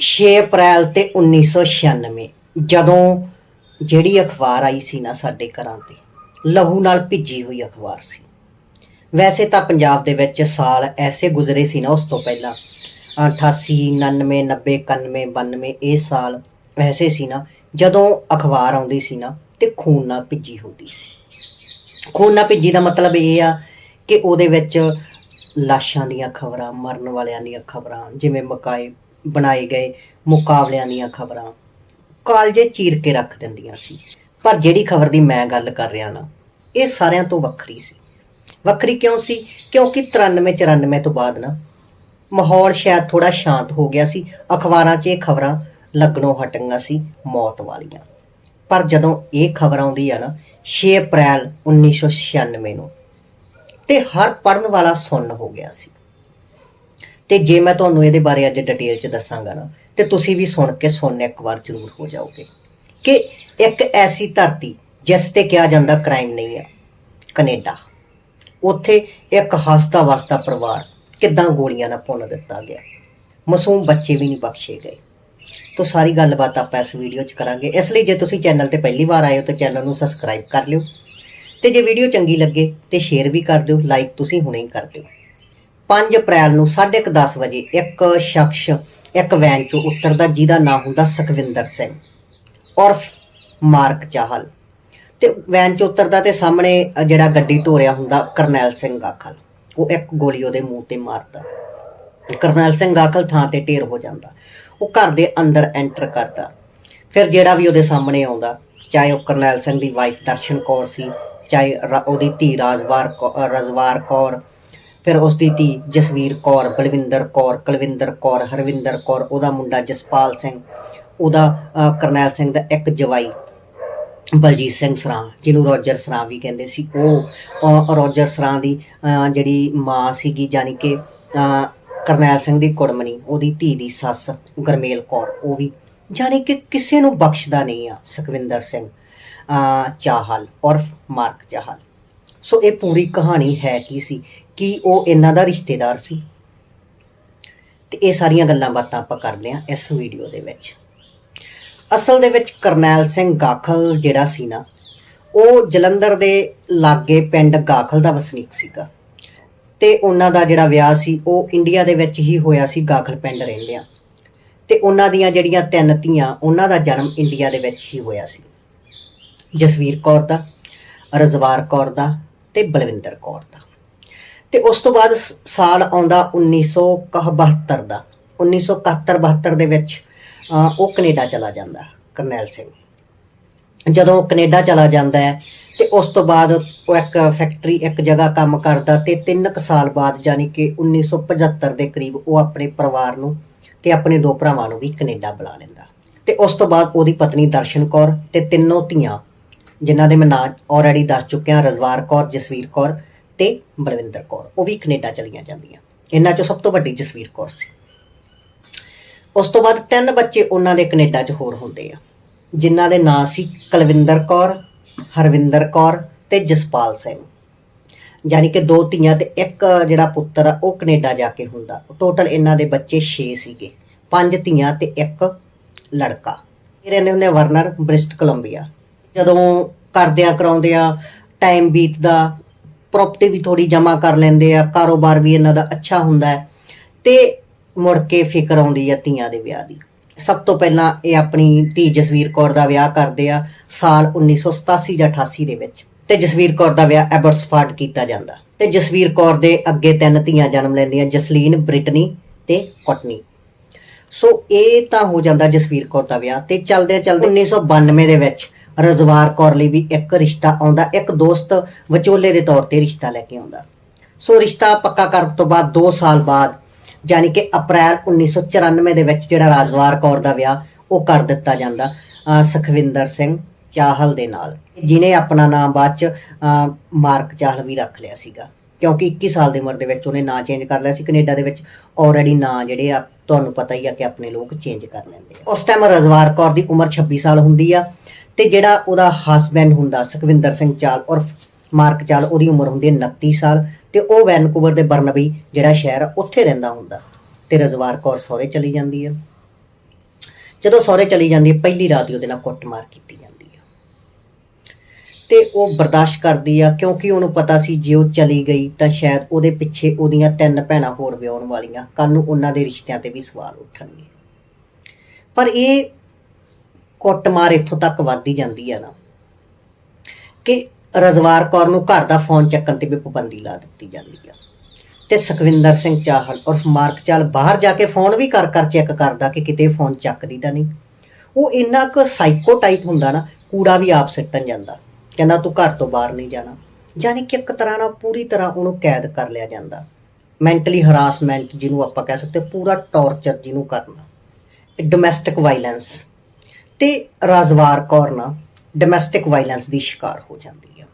6 ਅਪ੍ਰੈਲ ਤੇ 1996 ਜਦੋਂ ਜਿਹੜੀ ਅਖਬਾਰ ਆਈ ਸੀ ਨਾ ਸਾਡੇ ਘਰਾਂ ਤੇ, ਲਹੂ ਨਾਲ ਭਿੱਜੀ ਹੋਈ ਅਖਬਾਰ ਸੀ। ਵੈਸੇ ਤਾਂ ਪੰਜਾਬ ਦੇ ਵਿੱਚ ਸਾਲ ਐਸੇ ਗੁਜ਼ਰੇ ਸੀ ਨਾ ਉਸ ਤੋਂ ਪਹਿਲਾਂ 88 99 90 91 92 ਇਹ ਸਾਲ ਐਸੇ ਸੀ ਨਾ, ਜਦੋਂ ਅਖਬਾਰ ਆਉਂਦੀ ਸੀ ਨਾ ਤੇ ਖੂਨ ਨਾਲ ਭਿੱਜੀ ਹੁੰਦੀ ਸੀ। ਖੂਨ ਨਾਲ ਭਿੱਜੀ ਦਾ ਮਤਲਬ ਇਹ ਆ ਕਿ ਉਹਦੇ ਵਿੱਚ ਲਾਸ਼ਾਂ ਦੀਆਂ ਖਬਰਾਂ, ਮਰਨ ਵਾਲਿਆਂ ਦੀਆਂ ਖਬਰਾਂ, ਜਿਵੇਂ ਮਕਾਏ ਬਣਾਏ ਗਏ ਮੁਕਾਬਲਿਆਂ ਦੀਆਂ ਖਬਰਾਂ। ਕਾਲਜੇ ਚੀਰ ਕੇ ਰੱਖ ਦਿੰਦੀਆਂ ਸੀ। ਪਰ ਜਿਹੜੀ ਖਬਰ ਦੀ ਮੈਂ ਗੱਲ ਕਰ ਰਿਹਾ ਨਾ, ਇਹ ਸਾਰਿਆਂ ਤੋਂ ਵੱਖਰੀ ਸੀ। ਵੱਖਰੀ ਕਿਉਂ ਸੀ? ਕਿਉਂਕਿ 93 94 ਤੋਂ ਬਾਅਦ ਨਾ, ਮਾਹੌਲ ਸ਼ਾਇਦ ਥੋੜਾ ਸ਼ਾਂਤ ਹੋ ਗਿਆ ਸੀ। ਅਖਬਾਰਾਂ 'ਚ ਇਹ ਖਬਰਾਂ ਲੱਗਣੋਂ ਹਟੀਆਂ ਸੀ ਮੌਤ ਵਾਲੀਆਂ। ਪਰ ਜਦੋਂ ਇਹ ਖਬਰ ਆਉਂਦੀ ਆ ਨਾ 6 ਅਪ੍ਰੈਲ 1996 ਨੂੰ, ਤੇ ਹਰ ਪੜਨ ਵਾਲਾ ਸੁੰਨ ਹੋ ਗਿਆ ਸੀ। ਤੇ ਜੇ ਮੈਂ ਤੁਹਾਨੂੰ ਇਹਦੇ ਬਾਰੇ ਅੱਜ ਡਿਟੇਲ 'ਚ ਦੱਸਾਂਗਾ ਨਾ, ਤੇ ਤੁਸੀਂ ਵੀ ਸੁਣ ਕੇ ਸੁਣ ਇੱਕ ਵਾਰ ਜ਼ਰੂਰ ਹੋ ਜਾਓਗੇ। ਕਿ ਇੱਕ ਐਸੀ ਧਰਤੀ ਜਿਸ ਤੇ ਕਿਹਾ ਜਾਂਦਾ ਕ੍ਰਾਈਮ ਨਹੀਂ ਹੈ ਕੈਨੇਡਾ। ਉੱਥੇ ਇੱਕ ਹੱਸਦਾ ਵਸਦਾ ਪਰਿਵਾਰ ਕਿੱਦਾਂ ਗੋਲੀਆਂ ਨਾਲ ਭੁੰਨ ਦਿੱਤਾ ਗਿਆ। ਮਾਸੂਮ ਬੱਚੇ ਵੀ ਨਹੀਂ ਬਖਸ਼ੇ ਗਏ। ਤੋ ਸਾਰੀ ਗੱਲਬਾਤ ਆਪਾਂ ਇਸ ਵੀਡੀਓ 'ਚ ਕਰਾਂਗੇ। ਇਸ ਲਈ ਜੇ ਤੁਸੀਂ ਚੈਨਲ ਤੇ ਪਹਿਲੀ ਵਾਰ ਆਏ ਹੋ ਤਾਂ ਚੈਨਲ ਨੂੰ ਸਬਸਕ੍ਰਾਈਬ ਕਰ ਲਿਓ। ਤੇ ਜੇ ਵੀਡੀਓ ਚੰਗੀ ਲੱਗੇ ਤੇ ਸ਼ੇਅਰ ਵੀ ਕਰ ਦਿਓ ਲਾਈਕ ਤੁਸੀਂ ਹੁਣੇ ਹੀ ਕਰ ਦਿਓ। 5 ਅਪ੍ਰੈਲ ਨੂੰ 10:30 ਵਜੇ ਇੱਕ ਸ਼ਖਸ, ਇੱਕ ਵੈਨ 'ਚੋਂ ਉਤਰਦਾ ਜਿਹਦਾ ਨਾਮ ਹੁੰਦਾ ਸੁਖਵਿੰਦਰ ਸਿੰਘ, ਉਰਫ ਮਾਰਕ ਚਾਹਲ। ਤੇ ਵੈਨ 'ਚ ਉਤਰਦਾ ਤੇ ਸਾਹਮਣੇ ਜਿਹੜਾ ਗੱਡੀ ਧੋਰਿਆ ਹੁੰਦਾ ਕਰਨੈਲ ਸਿੰਘ ਗਾਖਲ। ਉਹ ਇੱਕ ਗੋਲੀ ਉਹਦੇ ਮੂੰਹ ਤੇ ਮਾਰਦਾ। ਕਰਨੈਲ ਸਿੰਘ ਗਾਖਲ ਥਾਂ ਤੇ ਢੇਰ ਹੋ ਜਾਂਦਾ। ਉਹ ਘਰ ਦੇ ਅੰਦਰ ਐਂਟਰ ਕਰਦਾ। ਫਿਰ ਜਿਹੜਾ ਵੀ ਉਹਦੇ ਸਾਹਮਣੇ ਆਉਂਦਾ, ਚਾਹੇ ਉਹ ਕਰਨੈਲ ਸਿੰਘ ਦੀ ਵਾਈਫ ਦਰਸ਼ਨ ਕੌਰ ਸੀ, ਚਾਹੇ ਉਹਦੀ ਧੀ ਰਾਜਵਾਰ ਕੌ- ਰਜ਼ਵਾਰ ਕੌਰ ਫਿਰ ਉਸ ਦੀ ਧੀ ਜਸਵੀਰ ਕੌਰ ਬਲਵਿੰਦਰ ਕੌਰ ਕੁਲਵਿੰਦਰ ਕੌਰ ਹਰਵਿੰਦਰ ਕੌਰ ਉਹਦਾ ਮੁੰਡਾ ਜਸਪਾਲ ਸਿੰਘ ਉਹਦਾ ਕਰਨੈਲ ਸਿੰਘ ਦਾ ਇੱਕ ਜਵਾਈ ਬਲਜੀਤ ਸਿੰਘ ਸਰਾਂ ਜਿਹਨੂੰ ਰੋਜਰ ਸਰਾਂ ਵੀ ਕਹਿੰਦੇ ਸੀ। ਉਹ ਰੋਜਰ ਸਰਾਂ ਦੀ ਜਿਹੜੀ ਮਾਂ ਸੀਗੀ ਜਾਨੀ ਕਿ ਅ, ਕਰਨੈਲ ਸਿੰਘ ਦੀ ਕੁੜਮਣੀ ਉਹਦੀ ਧੀ ਦੀ ਸੱਸ ਗਰਮੇਲ ਕੌਰ ਉਹ ਵੀ ਜਾਨੀ ਕਿ ਕਿਸੇ ਨੂੰ ਬਖਸ਼ਦਾ ਨਹੀਂ ਆ ਸੁਖਵਿੰਦਰ ਸਿੰਘ ਅ, ਚਾਹਲ ਔਰ ਮਾਰਕ ਚਾਹਲ। ਸੋ ਇਹ ਪੂਰੀ ਕਹਾਣੀ ਹੈ ਕੀ ਸੀ? ਕਿ ਉਹ ਇਹਨਾਂ ਦਾ ਰਿਸ਼ਤੇਦਾਰ ਸੀ। ਤੇ ਇਹ ਸਾਰੀਆਂ ਗੱਲਾਂ ਬਾਤਾਂ ਆਪਾਂ ਕਰਦੇ ਹਾਂ ਇਸ ਵੀਡੀਓ ਦੇ ਵਿੱਚ। ਅਸਲ ਦੇ ਵਿੱਚ ਕਰਨੈਲ ਸਿੰਘ ਗਾਖਲ ਜਿਹੜਾ ਸੀ ਨਾ, ਉਹ ਜਲੰਧਰ ਦੇ ਲਾਗੇ ਪਿੰਡ ਗਾਖਲ ਦਾ ਵਸਨੀਕ ਸੀਗਾ। ਤੇ ਉਹਨਾਂ ਦਾ ਜਿਹੜਾ ਵਿਆਹ ਸੀ, ਉਹ ਇੰਡੀਆ ਦੇ ਵਿੱਚ ਹੀ ਹੋਇਆ ਸੀ, ਗਾਖਲ ਪਿੰਡ ਰਹਿੰਦਿਆਂ। ਤੇ ਉਹਨਾਂ ਦੀਆਂ ਜਿਹੜੀਆਂ ਤਿੰਨ ਧੀਆਂ, ਉਹਨਾਂ ਦਾ ਜਨਮ ਇੰਡੀਆ ਦੇ ਵਿੱਚ ਹੀ ਹੋਇਆ ਸੀ। ਜਸਵੀਰ ਕੌਰ ਦਾ, ਰਜ਼ਵਾਰ ਕੌਰ ਦਾ ਤੇ ਬਲਵਿੰਦਰ ਕੌਰ ਦਾ। ਤੇ ਉਸ ਤੋਂ ਬਾਅਦ ਸ- ਸਾਲ ਆਉਂਦਾ 1972 ਦਾ। 1971 72 ਦੇ ਵਿੱਚ ਉਹ ਕੈਨੇਡਾ ਚਲਾ ਜਾਂਦਾ, ਕਰਨੈਲ ਸਿੰਘ। ਜਦੋਂ ਉਹ ਕੈਨੇਡਾ ਚਲਾ ਜਾਂਦਾ ਹੈ, ਤੇ ਉਸ ਤੋਂ ਬਾਅਦ ਉਹ ਇੱਕ ਫੈਕਟਰੀ ਇੱਕ ਜਗ੍ਹਾ ਕੰਮ ਕਰਦਾ ਤੇ 3 ਕੁ ਸਾਲ ਬਾਅਦ ਯਾਨੀ ਕਿ 1975 ਦੇ ਕਰੀਬ ਉਹ ਆਪਣੇ ਪਰਿਵਾਰ ਨੂੰ ਤੇ ਆਪਣੇ ਦੋ ਭਰਾਵਾਂ ਨੂੰ ਵੀ ਕੈਨੇਡਾ ਬੁਲਾ ਲੈਂਦਾ। ਤੇ ਉਸ ਤੋਂ ਬਾਅਦ ਉਹਦੀ ਪਤਨੀ ਦਰਸ਼ਨ ਕੌਰ ਤੇ ਤਿੰਨੋਂ ਧੀਆਂ, ਜਿਨ੍ਹਾਂ ਦੇ ਮੈਂ ਨਾਂ ਆਲਰੇਡੀ ਦੱਸ ਚੁੱਕਿਆ, ਰਜ਼ਵਾਰ ਕੌਰ, ਜਸਵੀਰ ਕੌਰ ਤੇ ਬਲਵਿੰਦਰ ਕੌਰ, ਉਹ ਵੀ ਕੈਨੇਡਾ ਚਲੀਆਂ ਜਾਂਦੀਆਂ। ਇਹਨਾਂ ਚੋਂ ਸਭ ਤੋਂ ਵੱਡੀ ਜਸਵੀਰ ਕੌਰ ਸੀ। ਉਸ ਤੋਂ ਬਾਅਦ ਤਿੰਨ ਬੱਚੇ ਉਹਨਾਂ ਦੇ ਕੈਨੇਡਾ 'ਚ ਹੋਰ ਹੁੰਦੇ ਆ, ਜਿਨ੍ਹਾਂ ਦੇ ਨਾਂ ਸੀ ਕੁਲਵਿੰਦਰ ਕੌਰ, ਹਰਵਿੰਦਰ ਕੌਰ ਤੇ ਜਸਪਾਲ ਸਿੰਘ। ਯਾਨੀ ਕਿ ਦੋ ਧੀਆਂ ਤੇ ਇੱਕ ਜਿਹੜਾ ਪੁੱਤਰ ਆ, ਉਹ ਕੈਨੇਡਾ ਜਾ ਕੇ ਹੁੰਦਾ। ਟੋਟਲ ਇਹਨਾਂ ਦੇ ਬੱਚੇ 6 ਸੀਗੇ, ਪੰਜ ਧੀਆਂ ਤੇ ਇੱਕ ਲੜਕਾ। ਇਹ ਰਹਿੰਦੇ ਹੁੰਦੇ ਆ ਵਰਨਰ ਬ੍ਰਿਸਟ ਕੋਲੰਬੀਆ। ਜਦੋਂ ਕਰਦਿਆਂ ਕਰਾਉਂਦਿਆਂ ਟਾਈਮ ਬੀਤਦਾ ਪ੍ਰਾਪਰਟੀ ਵੀ ਥੋੜੀ ਜਮ੍ਹਾਂ ਕਰ ਲੈਂਦੇ ਆ, ਕਾਰੋਬਾਰ ਵੀ ਇਹਨਾਂ ਦਾ ਅੱਛਾ ਹੁੰਦਾ ਹੈ, ਤੇ ਮੁੜ ਕੇ ਫਿਕਰ ਆਉਂਦੀ ਆ ਧੀਆਂ ਦੇ ਵਿਆਹ ਦੀ। ਸਭ ਤੋਂ ਪਹਿਲਾਂ ਇਹ ਆਪਣੀ ਧੀ ਜਸਵੀਰ ਕੌਰ ਦਾ ਵਿਆਹ ਕਰਦੇ ਆ, ਸਾਲ 1987 ਜਾਂ 88 ਦੇ ਵਿੱਚ। ਤੇ ਜਸਵੀਰ ਕੌਰ ਦਾ ਵਿਆਹ ਐਬਰਸਫੋਰਡ ਕੀਤਾ ਜਾਂਦਾ। ਤੇ ਜਸਵੀਰ ਕੌਰ ਦੇ ਅੱਗੇ ਤਿੰਨ ਧੀਆਂ ਜਨਮ ਲੈਂਦੀਆਂ, ਜਸਲੀਨ, ਬ੍ਰਿਟਨੀ ਤੇ ਕਟਨੀ। ਸੋ ਇਹ ਤਾਂ ਹੋ ਜਾਂਦਾ ਜਸਵੀਰ ਕੌਰ ਦਾ ਵਿਆਹ, ਤੇ ਚਲਦੇ ਚਲਦੇ 1992 ਦੇ ਵਿੱਚ ਰਜ਼ਵਾਰ ਕੌਰ ਲਈ ਵੀ ਇੱਕ ਰਿਸ਼ਤਾ ਆਉਂਦਾ ਇੱਕ ਦੋਸਤ ਵਿਚੋਲੇ ਦੇ ਤੌਰ ਤੇ ਰਿਸ਼ਤਾ ਲੈ ਕੇ ਆਉਂਦਾ। ਸੋ ਰਿਸ਼ਤਾ ਪੱਕਾ ਕਰਨ ਤੋਂ ਬਾਅਦ 2 ਸਾਲ ਬਾਅਦ ਯਾਨੀ ਕਿ ਅਪ੍ਰੈਲ 1994 ਦੇ ਵਿੱਚ ਜਿਹੜਾ ਰਾਜਵਾਰ ਕੌਰ ਦਾ ਵਿਆਹ ਉਹ ਕਰ ਦਿੱਤਾ ਜਾਂਦਾ ਸੁਖਵਿੰਦਰ ਸਿੰਘ ਚਾਹਲ ਦੇ ਨਾਲ। ਜਿਨੇ ਆਪਣਾ ਨਾਮ ਬਾਅਦ ਚ ਅਹ, ਮਾਰਕ ਚਾਹਲ ਵੀ ਰੱਖ ਲਿਆ ਸੀਗਾ। ਕਿਉਂਕਿ 21 ਸਾਲ ਦੀ ਉਮਰ ਦੇ ਵਿੱਚ ਉਹਨੇ ਨਾਂ ਚੇਂਜ ਕਰ ਲਿਆ ਸੀ ਕੈਨੇਡਾ ਦੇ ਵਿੱਚ। ਆਲਰੇਡੀ ਨਾਂ ਜਿਹੜੇ ਆ ਤੁਹਾਨੂੰ ਪਤਾ ਹੀ ਆ ਕਿ ਆਪਣੇ ਲੋਕ ਚੇਂਜ ਕਰ ਲੈਂਦੇ ਆ। ਉਸ ਟਾਈਮ ਰਜ਼ਵਾਰ ਕੌਰ ਦੀ ਉਮਰ 26 ਸਾਲ ਹੁੰਦੀ ਆ। ਤੇ ਜਿਹੜਾ ਉਹਦਾ ਹਸਬੈਂਡ ਹੁੰਦਾ ਸੁਖਵਿੰਦਰ ਸਿੰਘ ਚਾਲ ਔਰ ਮਾਰਕ ਚਾਲ ਉਹਦੀ ਉਮਰ ਹੁੰਦੀ ਹੈ 29 ਸਾਲ ਤੇ ਉਹ ਵੈਨਕੂਵਰ ਦੇ ਬਰਨਬੀ ਜਿਹੜਾ ਸ਼ਹਿਰ ਆ, ਉੱਥੇ ਰਹਿੰਦਾ ਹੁੰਦਾ। ਤੇ ਰਜ਼ਵਾਰ ਕੌਰ ਸਹੁਰੇ ਚਲੀ ਜਾਂਦੀ ਆ। ਜਦੋਂ ਸਹੁਰੇ ਚਲੀ ਜਾਂਦੀ ਹੈ ਪਹਿਲੀ ਰਾਤ ਹੀ ਉਹਦੇ ਨਾਲ ਕੁੱਟਮਾਰ ਕੀਤੀ ਜਾਂਦੀ ਹੈ ਤੇ ਉਹ ਬਰਦਾਸ਼ਤ ਕਰਦੀ ਆ ਕਿਉਂਕਿ ਉਹਨੂੰ ਪਤਾ ਸੀ ਜੇ ਉਹ ਚਲੀ ਗਈ ਤਾਂ ਸ਼ਾਇਦ ਉਹਦੇ ਪਿੱਛੇ ਉਹਦੀਆਂ ਤਿੰਨ ਭੈਣਾਂ ਹੋਰ ਵਿਆਹੁਣ ਵਾਲੀਆਂ ਕੱਲ ਨੂੰ ਉਹਨਾਂ ਦੇ ਰਿਸ਼ਤਿਆਂ ਤੇ ਵੀ ਸਵਾਲ ਉੱਠਣਗੇ। ਪਰ ਇਹ ਕੁੱਟਮਾਰ ਇੱਥੋਂ ਤੱਕ ਵੱਧਦੀ ਜਾਂਦੀ ਆ ਨਾ, ਕਿ ਰਜ਼ਵਾਰ ਕੌਰ ਨੂੰ ਘਰ ਦਾ ਫੋਨ ਚੱਕਣ ਤੇ ਵੀ ਪਾਬੰਦੀ ਲਾ ਦਿੱਤੀ ਜਾਂਦੀ ਆ। ਤੇ ਸੁਖਵਿੰਦਰ ਸਿੰਘ ਚਾਹਲ ਔਰ ਮਾਰਕ ਚਾਲ ਬਾਹਰ ਜਾ ਕੇ ਫੋਨ ਵੀ ਕਰ ਕਰ ਚੈੱਕ ਕਰਦਾ ਕਿ ਕਿਤੇ ਫੋਨ ਚੱਕਦੀ ਤਾਂ ਨਹੀਂ। ਉਹ ਇੰਨਾ ਕੁ ਸਾਈਕੋ ਟਾਈਪ ਹੁੰਦਾ ਨਾ, ਕੂੜਾ ਵੀ ਆਪ ਸਿੱਟਣ ਜਾਂਦਾ, ਕਹਿੰਦਾ ਤੂੰ ਘਰ ਤੋਂ ਬਾਹਰ ਨਹੀਂ ਜਾਣਾ। ਯਾਨੀ ਕਿ ਇੱਕ ਤਰ੍ਹਾਂ ਨਾਲ ਪੂਰੀ ਤਰ੍ਹਾਂ ਉਹਨੂੰ ਕੈਦ ਕਰ ਲਿਆ ਜਾਂਦਾ। ਮੈਂਟਲੀ ਹਰਾਸਮੈਂਟ ਜਿਹਨੂੰ ਆਪਾਂ ਕਹਿ ਸਕਦੇ ਪੂਰਾ ਟੌਰਚਰ ਜਿਹਨੂੰ ਕਰਨਾ। ਡੋਮੈਸਟਿਕ ਵਾਇਲੈਂਸ ਤੇ ਰਾਜਵਾਰ ਕੌਰ ਨਾ ਡੋਮੈਸਟਿਕ ਵਾਇਲੈਂਸ ਦੀ ਸ਼ਿਕਾਰ ਹੋ ਜਾਂਦੀ ਹੈ।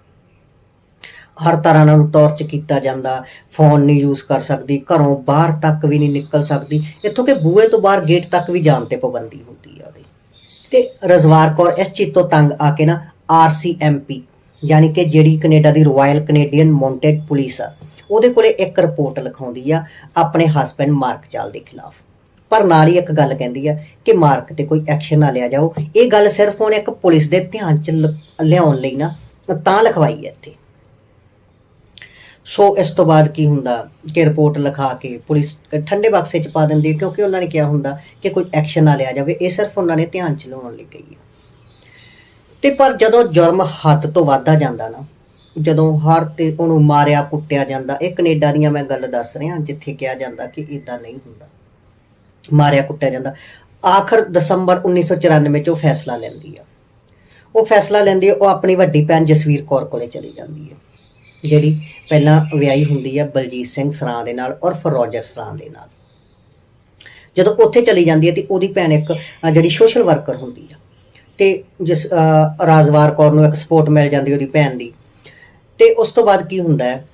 ਹਰ ਤਰ੍ਹਾਂ ਨਾਲ ਟੌਰਚ ਕੀਤਾ ਜਾਂਦਾ ਫੋਨ ਨਹੀਂ ਯੂਜ਼ ਕਰ ਸਕਦੀ, ਘਰੋਂ ਬਾਹਰ ਤੱਕ ਵੀ ਨਹੀਂ ਨਿਕਲ ਸਕਦੀ, ਇੱਥੋਂ ਕਿ ਬੂਹੇ ਤੋਂ ਬਾਹਰ ਗੇਟ ਤੱਕ ਵੀ ਜਾਣ ਤੇ ਪਾਬੰਦੀ ਹੁੰਦੀ ਹੈ ਉਹਦੀ। ਤੇ ਰਜ਼ਵਾਰ ਕੌਰ ਇਸ ਚੀਜ਼ ਤੋਂ ਤੰਗ ਆ ਕੇ ਨਾ ਆਰਸੀਐਮਪੀ ਯਾਨੀ ਕਿ ਜਿਹੜੀ ਕੈਨੇਡਾ ਦੀ ਰਾਇਲ ਕੈਨੇਡੀਅਨ ਮਾਉਂਟਡ ਪੁਲਿਸ ਆ, ਉਹਦੇ ਕੋਲੇ ਇੱਕ ਰਿਪੋਰਟ ਲਿਖਾਉਂਦੀ ਆ, ਆਪਣੇ ਹਸਬੰਡ ਮਾਰਕ ਚਾਲ ਦੇ ਖਿਲਾਫ। ਪਰ ਨਾਲ ਹੀ ਇੱਕ ਗੱਲ ਕਹਿੰਦੀ ਆ ਕਿ ਮਾਰਕ ਤੇ ਕੋਈ ਐਕਸ਼ਨ ਨਾ ਲਿਆ ਜਾਓ। ਇਹ ਗੱਲ ਸਿਰਫ ਉਹਨੇ ਇੱਕ ਪੁਲਿਸ ਦੇ ਧਿਆਨ ਚ ਲ- ਲਿਆਉਣ ਲਈ ਨਾ, ਤਾਂ ਲਿਖਵਾਈ ਹੈ ਇੱਥੇ। ਸੋ ਇਸ ਤੋਂ ਬਾਅਦ ਕੀ ਹੁੰਦਾ ਕਿ ਰਿਪੋਰਟ ਲਿਖਾ ਕੇ ਪੁਲਿਸ ਠੰਡੇ ਬਕਸੇ 'ਚ ਪਾ ਦਿੰਦੀ ਹੈ, ਕਿਉਂਕਿ ਉਹਨਾਂ ਨੇ ਕਿਹਾ ਹੁੰਦਾ ਕਿ ਕੋਈ ਐਕਸ਼ਨ ਨਾ ਲਿਆ ਜਾਵੇ। ਇਹ ਸਿਰਫ ਉਹਨਾਂ ਨੇ ਧਿਆਨ 'ਚ ਲਿਆਉਣ ਲਈ ਕਹੀ ਹੈ ਤੇ ਪਰ ਜਦੋਂ ਜੁਰਮ ਹੱਦ ਤੋਂ ਵੱਧਦਾ ਜਾਂਦਾ ਨਾ, ਜਦੋਂ ਹਰ ਤੇ ਉਹਨੂੰ ਮਾਰਿਆ ਕੁੱਟਿਆ ਜਾਂਦਾ, ਇਹ ਕੈਨੇਡਾ ਦੀਆਂ ਮੈਂ ਗੱਲ ਦੱਸ ਰਿਹਾ, ਜਿੱਥੇ ਕਿਹਾ ਜਾਂਦਾ ਕਿ ਇਦਾਂ ਨਹੀਂ ਹੁੰਦਾ। ਮਾਰਿਆ ਕੁੱਟਿਆ ਜਾਂਦਾ। ਆਖਰ ਦਸੰਬਰ 1994 ਚ ਉਹ ਫੈਸਲਾ ਲੈਂਦੀ ਆ। ਉਹ ਫੈਸਲਾ ਲੈਂਦੀ ਆ, ਉਹ ਆਪਣੀ ਵੱਡੀ ਭੈਣ ਜਸਵੀਰ ਕੌਰ ਕੋਲੇ ਚਲੀ ਜਾਂਦੀ ਹੈ ਜਿਹੜੀ ਪਹਿਲਾਂ ਵਿਆਹੀ ਹੁੰਦੀ ਆ ਬਲਜੀਤ ਸਿੰਘ ਸਰਾਂ ਦੇ ਨਾਲ ਔਰ ਫਰੋਜਰ ਸਰਾਂ ਦੇ ਨਾਲ। ਜਦੋਂ ਉੱਥੇ ਚਲੀ ਜਾਂਦੀ ਹੈ ਤੇ ਉਹਦੀ ਭੈਣ ਇੱਕ ਜਿਹੜੀ ਸੋਸ਼ਲ ਵਰਕਰ ਹੁੰਦੀ ਆ। ਤੇ ਜਿਸ ਰਾਜਵਾਰ ਕੌਰ ਨੂੰ ਇੱਕ ਸਪੋਰਟ ਮਿਲ ਜਾਂਦੀ ਉਹਦੀ ਭੈਣ ਦੀ। ਤੇ ਉਸ ਤੋਂ ਬਾਅਦ ਕੀ ਹੁੰਦਾ ਹੈ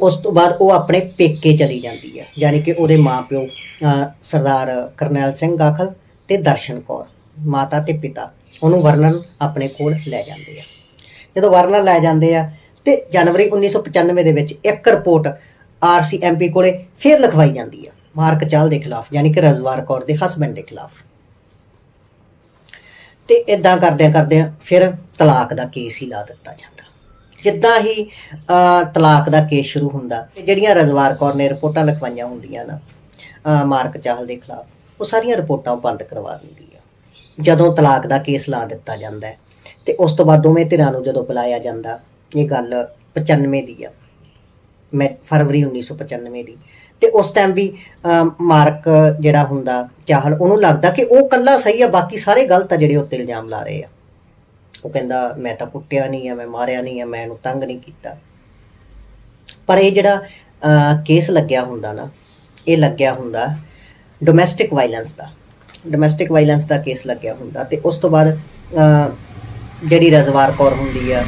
ਉਸ ਤੋਂ ਬਾਅਦ ਉਹ ਆਪਣੇ ਪੇਕੇ ਚਲੀ ਜਾਂਦੀ ਹੈ ਯਾਨੀ ਕਿ ਉਹਦੇ ਮਾਪਿਓ ਅਹ, ਸਰਦਾਰ ਕਰਨੈਲ ਸਿੰਘ ਗਾਖਲ ਤੇ ਦਰਸ਼ਨ ਕੌਰ, ਮਾਤਾ ਤੇ ਪਿਤਾ, ਉਹਨੂੰ ਵਰਨਨ ਆਪਣੇ ਕੋਲ ਲੈ ਜਾਂਦੇ ਆ। ਜਦੋਂ ਵਰਨਨ ਲੈ ਜਾਂਦੇ ਆ ਤੇ ਜਨਵਰੀ 1995 ਦੇ ਵਿੱਚ ਇੱਕ ਰਿਪੋਰਟ ਆਰਸੀਐਮਪੀ ਕੋਲੇ ਫੇਰ ਲਿਖਵਾਈ ਜਾਂਦੀ ਆ, ਮਾਰਕ ਚਾਲ ਦੇ ਖਿਲਾਫ, ਯਾਨੀ ਕਿ ਰਜ਼ਵਾਰ ਕੌਰ ਦੇ ਹਸਬੰਡ ਦੇ ਖਿਲਾਫ। ਤੇ ਇਦਾਂ ਕਰਦਿਆਂ ਕਰਦਿਆਂ ਫਿਰ ਤਲਾਕ ਦਾ ਕੇਸ ਹੀ ਲਾ ਦਿੱਤਾ ਜਾਂਦਾ। ਜਿੱਦਾਂ ਹੀ ਤਲਾਕ ਦਾ ਕੇਸ ਸ਼ੁਰੂ ਹੁੰਦਾ ਜਿਹੜੀਆਂ ਰਜ਼ਵਾਰ ਕੌਰ ਨੇ ਰਿਪੋਰਟਾਂ ਲਿਖਵਾਈਆਂ ਹੁੰਦੀਆਂ ਨਾ ਮਾਰਕ ਚਾਹਲ ਦੇ ਖਿਲਾਫ ਉਹ ਸਾਰੀਆਂ ਰਿਪੋਰਟਾਂ ਬੰਦ ਕਰਵਾ ਦਿੰਦੀ ਆ। ਜਦੋਂ ਤਲਾਕ ਦਾ ਕੇਸ ਲਾ ਦਿੱਤਾ ਜਾਂਦਾ ਹੈ ਤੇ ਉਸ ਤੋਂ ਬਾਅਦ ਦੋਵੇਂ ਧਿਰਾਂ ਨੂੰ ਜਦੋਂ ਬੁਲਾਇਆ ਜਾਂਦਾ ਇਹ ਗੱਲ 95 ਦੀ ਆ। ਮੈਂ ਫਰਵਰੀ 1995 ਦੀ। ਤੇ ਉਸ ਟਾਈਮ ਵੀ ਅਮ, ਮਾਰਕ ਜਿਹੜਾ ਹੁੰਦਾ ਚਾਹਲ ਉਹਨੂੰ ਲੱਗਦਾ ਕਿ ਉਹ ਕੱਲਾ ਸਹੀ ਆ ਬਾਕੀ ਸਾਰੇ ਗਲਤ ਆ ਜਿਹੜੇ ਉੱਤੇ ਇਲਜ਼ਾਮ ਲਾ ਰਹੇ ਆ। ਉਹ ਕਹਿੰਦਾ, ਮੈਂ ਤਾਂ ਕੁੱਟਿਆ ਨਹੀਂ ਆ, ਮੈਂ ਮਾਰਿਆ ਨਹੀਂ ਆ, ਮੈਂ ਇਹਨੂੰ ਤੰਗ ਨਹੀਂ ਕੀਤਾ। ਪਰ ਇਹ ਜਿਹੜਾ ਕੇਸ ਲੱਗਿਆ ਹੁੰਦਾ ਨਾ, ਇਹ ਲੱਗਿਆ ਹੁੰਦਾ ਡੋਮੈਸਟਿਕ ਵਾਇਲੈਂਸ ਦਾ। ਡੋਮੈਸਟਿਕ ਵਾਇਲੈਂਸ ਦਾ ਕੇਸ ਲੱਗਿਆ ਹੁੰਦਾ ਤੇ ਉਸ ਤੋਂ ਬਾਅਦ ਜਿਹੜੀ ਰਜ਼ਵਾਰ ਕੌਰ ਹੁੰਦੀ ਆ,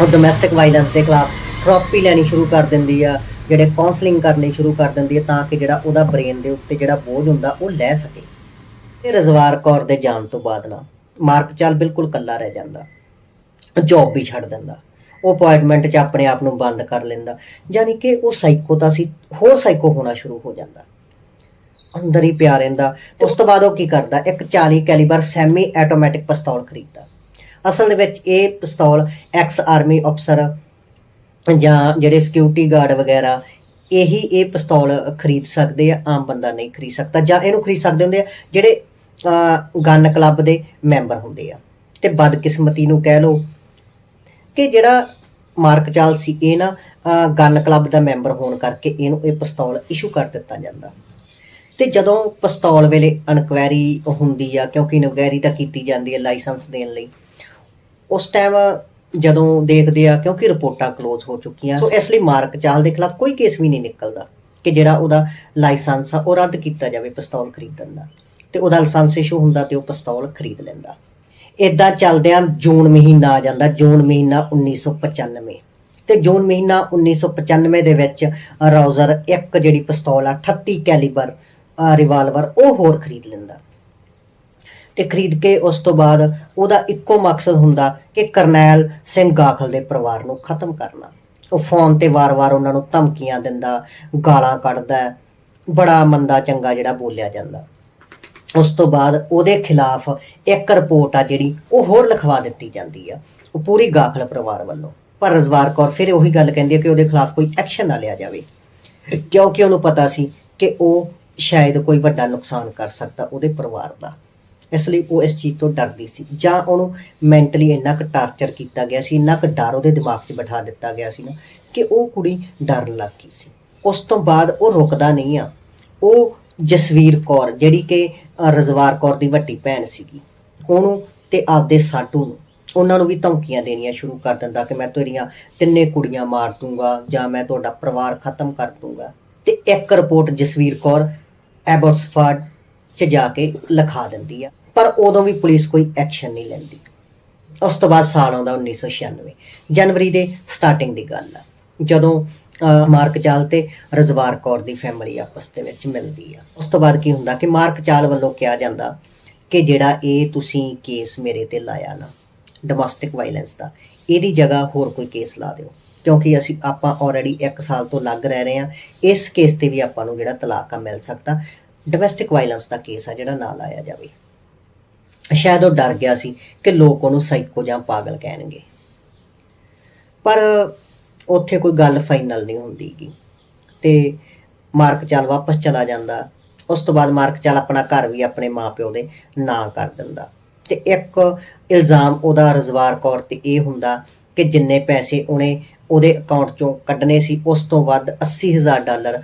ਉਹ ਡੋਮੈਸਟਿਕ ਵਾਇਲੈਂਸ ਦੇ ਖਿਲਾਫ ਥੈਰੇਪੀ ਲੈਣੀ ਸ਼ੁਰੂ ਕਰ ਦਿੰਦੀ ਆ, ਜਿਹੜੇ ਕਾਉਂਸਲਿੰਗ ਕਰਨੀ ਸ਼ੁਰੂ ਕਰ ਦਿੰਦੀ ਹੈ ਤਾਂ ਕਿ ਜਿਹੜਾ ਉਹਦਾ ਬ੍ਰੇਨ ਦੇ ਉੱਤੇ ਜਿਹੜਾ ਬੋਝ ਹੁੰਦਾ, ਉਹ ਲੈ ਸਕੇ। ਤੇ ਰਜ਼ਵਾਰ ਕੌਰ ਦੇ ਜਾਣ ਤੋਂ ਬਾਅਦ ਨਾ ਮਾਰਕ ਚਾਲ ਬਿਲਕੁਲ ਕੱਲਾ ਰਹਿ ਜਾਂਦਾ। ਜੌਬ ਵੀ ਛੱਡ ਦਿੰਦਾ। ਉਹ ਅਪਾਇੰਟਮੈਂਟ 'ਚ ਆਪਣੇ ਆਪ ਨੂੰ ਬੰਦ ਕਰ ਲੈਂਦਾ। ਯਾਨੀ ਕਿ ਉਹ ਸਾਈਕੋ ਤਾਂ ਸੀ, ਹੋਰ ਸਾਈਕੋ ਹੋਣਾ ਸ਼ੁਰੂ ਹੋ ਜਾਂਦਾ। ਅੰਦਰ ਹੀ ਪਿਆ ਰਹਿੰਦਾ। ਉਸ ਤੋਂ ਬਾਅਦ ਉਹ ਕੀ ਕਰਦਾ? ਇੱਕ 40 ਕੈਲੀਬਰ ਸੈਮੀ ਆਟੋਮੈਟਿਕ ਪਿਸਤੌਲ ਖਰੀਦਦਾ। ਅਸਲ ਦੇ ਵਿੱਚ ਇਹ ਪਿਸਤੌਲ ਐਕਸ ਆਰਮੀ ਅਫਸਰ ਜਾਂ ਜਿਹੜੇ ਸਿਕਿਉਰਿਟੀ ਗਾਰਡ ਵਗੈਰਾ, ਇਹੀ ਇਹ ਪਿਸਤੌਲ ਖਰੀਦ ਸਕਦੇ ਆ, ਆਮ ਬੰਦਾ ਨਹੀਂ ਖਰੀਦ ਸਕਦਾ। ਜਾਂ ਇਹਨੂੰ ਖਰੀਦ ਸਕਦੇ ਹੁੰਦੇ ਆ ਜਿਹੜੇ ਗਨ ਕਲੱਬ ਦੇ ਮੈਂਬਰ ਹੁੰਦੇ ਆ। ਤੇ ਬਦਕਿਸਮਤੀ ਨੂੰ ਕਹਿ ਲਓ ਕਿ ਜਿਹੜਾ ਮਾਰਕ ਚਾਲ ਸੀ ਇਹ ਨਾ ਗਨ ਕਲੱਬ ਦਾ ਮੈਂਬਰ ਹੋਣ ਕਰਕੇ ਇਹਨੂੰ ਇਹ ਪਿਸਤੌਲ ਇਸ਼ੂ ਕਰ ਦਿੱਤਾ ਜਾਂਦਾ। ਤੇ ਜਦੋਂ ਪਿਸਤੌਲ ਵੇਲੇ ਇਨਕੁਆਇਰੀ ਹੁੰਦੀ ਆ, ਕਿਉਂਕਿ ਇਨਕੁਆਇਰੀ ਤਾਂ ਕੀਤੀ ਜਾਂਦੀ ਹੈ ਲਾਇਸੈਂਸ ਦੇਣ ਲਈ, ਉਸ ਟਾਈਮ ਜਦੋਂ ਦੇਖਦੇ ਆ, ਕਿਉਂਕਿ ਰਿਪੋਰਟਾਂ ਕਲੋਜ਼ ਹੋ ਚੁੱਕੀਆਂ, ਸੋ ਇਸ ਲਈ ਮਾਰਕ ਚਾਲ ਦੇ ਖਿਲਾਫ ਕੋਈ ਕੇਸ ਵੀ ਨਹੀਂ ਨਿਕਲਦਾ ਕਿ ਜਿਹੜਾ ਉਹਦਾ ਲਾਇਸੈਂਸ ਆ ਉਹ ਰੱਦ ਕੀਤਾ ਜਾਵੇ ਪਿਸਤੌਲ ਖਰੀਦਣ ਦਾ। ਤੇ ਉਹਦਾ ਲਾਇਸੈਂਸ ਇਸ਼ੂ ਹੁੰਦਾ ਤੇ ਉਹ ਪਿਸਤੌਲ ਖਰੀਦ ਲੈਂਦਾ। ਇਦਾਂ ਚੱਲਦਿਆਂ ਜੂਨ ਮਹੀਨਾ ਆ ਜਾਂਦਾ, ਜੂਨ ਮਹੀਨਾ 1995 ਤੇ ਜੂਨ ਮਹੀਨਾ 1995 ਦੇ ਵਿੱਚ ਰਾਊਜ਼ਰ ਇੱਕ ਜਿਹੜੀ ਪਿਸਤੌਲ ਆ 38 ਕੈਲੀਬਰ ਰਿਵਾਲਵਰ ਉਹ ਹੋਰ ਖਰੀਦ ਲੈਂਦਾ। ਤੇ ਖਰੀਦ ਕੇ ਉਸ ਤੋਂ ਬਾਅਦ ਉਹਦਾ ਇੱਕੋ ਮਕਸਦ ਹੁੰਦਾ ਕਿ ਕਰਨੈਲ ਸਿੰਘ ਗਾਖਲ ਦੇ ਪਰਿਵਾਰ ਨੂੰ ਖਤਮ ਕਰਨਾ। ਉਹ ਫੋਨ ਤੇ ਵਾਰ-ਵਾਰ ਉਹਨਾਂ ਨੂੰ ਧਮਕੀਆਂ ਦਿੰਦਾ, ਗਾਲਾਂ ਕੱਢਦਾ, ਬੜਾ ਮੰਦਾ, ਚੰਗਾ ਜਿਹੜਾ ਬੋਲਿਆ ਜਾਂਦਾ। ਉਸ ਤੋਂ ਬਾਅਦ ਉਹਦੇ ਖਿਲਾਫ ਇੱਕ ਰਿਪੋਰਟ ਆ ਜਿਹੜੀ ਉਹ ਹੋਰ ਲਿਖਵਾ ਦਿੱਤੀ ਜਾਂਦੀ ਆ। ਉਹ ਪੂਰੀ ਗਾਖਲ ਪਰਿਵਾਰ ਵੱਲੋਂ। ਪਰ ਰਜ਼ਵਾਰ ਕੌਰ ਫਿਰ ਉਹੀ ਗੱਲ ਕਹਿੰਦੀ ਹੈ ਕਿ ਉਹਦੇ ਖਿਲਾਫ ਕੋਈ ਐਕਸ਼ਨ ਨਾ ਲਿਆ ਜਾਵੇ। ਕਿਉਂਕਿ ਉਹਨੂੰ ਪਤਾ ਸੀ ਕਿ ਉਹ ਸ਼ਾਇਦ ਕੋਈ ਵੱਡਾ ਨੁਕਸਾਨ ਕਰ ਸਕਦਾ ਉਹਦੇ ਪਰਿਵਾਰ ਦਾ। ਇਸ ਲਈ ਉਹ ਇਸ ਚੀਜ਼ ਤੋਂ ਡਰਦੀ ਸੀ। ਜਾਂ ਉਹਨੂੰ ਮੈਂਟਲੀ ਇੰਨਾ ਕੁ ਟਾਰਚਰ ਕੀਤਾ ਗਿਆ ਸੀ, ਇੰਨਾ ਕੁ ਡਰ ਉਹਦੇ ਦਿਮਾਗ 'ਚ ਬਿਠਾ ਦਿੱਤਾ ਗਿਆ ਸੀ ਨਾ, ਕਿ ਉਹ ਕੁੜੀ ਡਰਨ ਲੱਗ ਗਈ ਸੀ। ਉਸ ਤੋਂ ਬਾਅਦ ਉਹ ਰੁਕਦਾ ਨਹੀਂ ਆ। ਉਹ ਜਸਵੀਰ ਕੌਰ, ਜਿਹੜੀ ਕਿ ਰਜ਼ਵਾਰ ਕੌਰ ਦੀ ਵੱਡੀ ਭੈਣ ਸੀਗੀ। ਉਹਨੂੰ ਤੇ ਆਪਦੇ ਸਾਟੂ ਨੂੰ, ਉਹਨਾਂ ਨੂੰ ਵੀ ਧਮਕੀਆਂ ਦੇਣੀਆਂ ਸ਼ੁਰੂ ਕਰ ਦਿੰਦਾ ਕਿ ਮੈਂ ਤੇਰੀਆਂ ਤਿੰਨੇ ਕੁੜੀਆਂ ਮਾਰ ਦੂੰਗਾ ਜਾਂ ਮੈਂ ਤੁਹਾਡਾ ਪਰਿਵਾਰ ਖਤਮ ਕਰ ਦੂੰਗਾ। ਤੇ ਇੱਕ ਰਿਪੋਰਟ ਜਸਵੀਰ ਕੌਰ ਐਬੋਟਸਫੋਰਡ ਚ ਜਾ ਕੇ ਲਿਖਾ ਦਿੰਦੀ ਆ। ਪਰ ਉਦੋਂ ਵੀ ਪੁਲਿਸ ਕੋਈ ਐਕਸ਼ਨ ਨਹੀਂ ਲੈਂਦੀ। ਉਸ ਤੋਂ ਬਾਅਦ ਸਾਲ ਆਉਂਦਾ 1996 ਜਨਵਰੀ ਦੇ ਸਟਾਰਟਿੰਗ ਦੀ ਗੱਲ ਆ। ਜਦੋਂ ਮਾਰਕ ਚਾਲ ਤੇ ਰਜ਼ਵਾਰ ਕੌਰ ਦੀ ਫੈਮਿਲੀ ਆਪਸ ਦੇ ਵਿੱਚ ਮਿਲਦੀ ਆ। ਉਸ ਤੋਂ ਬਾਅਦ ਕੀ ਹੁੰਦਾ ਕਿ ਮਾਰਕ ਚਾਲ ਵੱਲੋਂ ਕਿਹਾ ਜਾਂਦਾ ਕਿ ਜਿਹੜਾ ਇਹ ਤੁਸੀਂ ਕੇਸ ਮੇਰੇ ਤੇ ਲਾਇਆ ਨਾ ਡੋਮੈਸਟਿਕ ਵਾਇਲੈਂਸ ਦਾ, ਇਹਦੀ ਜਗ੍ਹਾ ਹੋਰ ਕੋਈ ਕੇਸ ਲਾ ਦਿਓ। ਕਿਉਂਕਿ ਅਸੀਂ, ਆਪਾਂ ਆਲਰੇਡੀ 1 ਸਾਲ ਤੋਂ ਲੱਗ ਰਹਿ ਰਹੇ ਹਾਂ, ਇਸ ਕੇਸ ਤੇ ਵੀ ਆਪਾਂ ਨੂੰ ਜਿਹੜਾ ਤਲਾਕ ਆ ਮਿਲ ਸਕਦਾ। ਡੋਮੈਸਟਿਕ ਵਾਇਲੈਂਸ ਦਾ ਕੇਸ ਆ ਜਿਹੜਾ ਨਾ ਲਾਇਆ ਜਾਵੇ। ਸ਼ਾਇਦ ਉਹ ਡਰ ਗਿਆ ਸੀ ਕਿ ਲੋਕ ਉਹਨੂੰ ਸਾਈਕੋ ਜਾਂ ਪਾਗਲ ਕਹਿਣਗੇ। ਪਰ ਉੱਥੇ ਕੋਈ ਗੱਲ ਫਾਈਨਲ ਨਹੀਂ ਹੁੰਦੀਗੀ ਤੇ ਮਾਰਕ ਚਾਲ ਵਾਪਸ ਚਲਾ ਜਾਂਦਾ। ਉਸ ਤੋਂ ਬਾਅਦ ਮਾਰਕ ਚਾਲ ਆਪਣਾ ਘਰ ਵੀ ਆਪਣੇ ਮਾਪਿਓ ਦੇ ਨਾਂ ਕਰ ਦਿੰਦਾ। ਤੇ ਇੱਕ ਇਲਜ਼ਾਮ ਉਹਦਾ ਰਜ਼ਵਾਰ ਕੌਰ ਤੇ ਇਹ ਹੁੰਦਾ ਕਿ ਜਿੰਨੇ ਪੈਸੇ ਉਹਨੇ ਉਹਦੇ ਅਕਾਊਂਟ ਚੋਂ ਕੱਢਨੇ ਸੀ, ਉਸ ਤੋਂ ਵੱਧ 80000 ਡਾਲਰ